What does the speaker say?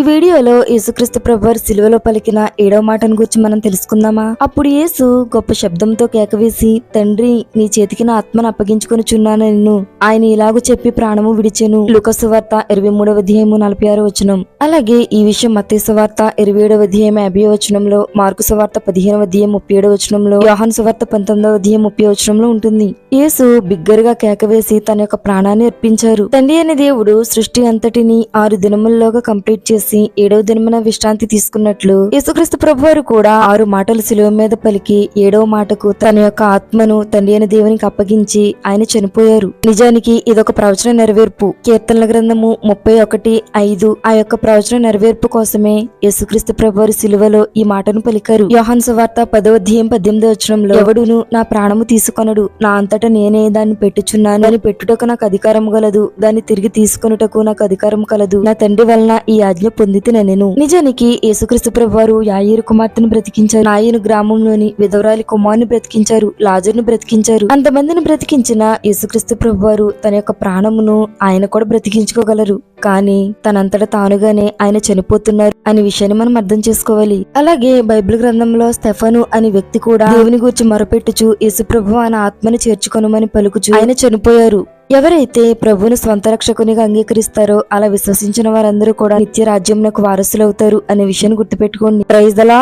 ఈ వీడియోలో యేసుక్రీస్తు ప్రభువారు సిలువలో పలికిన ఏడవ మాటను గురించి మనం తెలుసుకుందామా? అప్పుడు యేసు గొప్ప శబ్దంతో కేకవేసి తండ్రి నీ చేతికి నా ఆత్మను అప్పగించుకుని చున్నాను నిన్ను. ఆయన ఇలాగూ చెప్పి ప్రాణము విడిచెను. లుకసు వార్త ఇరవై మూడవ అధ్యాయము నలభై ఆరో వచనం. అలాగే ఈ విషయం మత్తేసు వార్త ఇరవై ఏడవ అధ్యాయం యాభై వచనంలో మార్కు సువార్త పదిహేనవ అధ్యాయం ముప్పై ఏడవ వచనంలో యోహాను సువార్త పంతొమ్మిదవ అధ్యాయం ముప్పై వచనంలో ఉంటుంది. యేసు బిగ్గరగా కేకవేసి తన యొక్క ప్రాణాన్ని అర్పించారు. తండ్రి అనే దేవుడు సృష్టి అంతటిని ఆరు దినముల్లోగా కంప్లీట్ చేసి ఏడవ దినమున విశ్రాంతి తీసుకున్నట్లు యేసుక్రీస్తు ప్రభువారు కూడా ఆరు మాటలు శిలువ మీద పలికి ఏడవ మాటకు తన యొక్క ఆత్మను తండ్రి అయిన దేవునికి అప్పగించి ఆయన చనిపోయారు. నిజానికి ఇదొక ప్రవచన నెరవేర్పు. కీర్తనల గ్రంథము ముప్పై ఒకటి ఐదు ఆ యొక్క ప్రవచన నెరవేర్పు కోసమే యేసుక్రీస్తు ప్రభువారు శిలువలో ఈ మాటను పలికారు. యోహన్ సువార్త పదవ అధ్యాయం పద్దెనిమిది వచనంలో ఎవడును నా ప్రాణము తీసుకొనడు. నా అంతటా నేనే దాన్ని పెట్టుచున్నాను. దాన్ని పెట్టుటకు నాకు అధికారం గలదు. దాన్ని తిరిగి తీసుకొనుటకు నాకు అధికారం కలదు. నా తండ్రి వలన ఈ ఆజ్ఞ పొందితిన నేను. నిజానికి యేసుక్రీస్తు ప్రభు వారు కుమార్తెను బ్రతికించారు. నాయను గ్రామంలోని విధవరాలి కుమారుని బ్రతికించారు. లాజర్ను బ్రతికించారు. అంతమందిని బ్రతికించిన యేసుక్రీస్తు ప్రభు వారు తన యొక్క ప్రాణమును ఆయన కూడా బ్రతికించుకోగలరు. కానీ తనంతట తానుగానే ఆయన చనిపోతున్నారు అనే విషయాన్ని మనం అర్థం చేసుకోవాలి. అలాగే బైబిల్ గ్రంథంలో స్టెఫను అనే వ్యక్తి కూడా దేవుని గురించి మొరపెట్టుచు యేసుప్రభు ఆయన ఆత్మని చేర్చుకొనమని పలుకుచు ఆయన చనిపోయారు. ఎవరైతే ప్రభువును స్వంత రక్షకునిగా అంగీకరిస్తారో అలా విశ్వసించిన వారందరూ కూడా నిత్య రాజ్యంలో వారసులవుతారు అనే విషయాన్ని గుర్తుపెట్టుకోండి. ప్రైజ్ దలా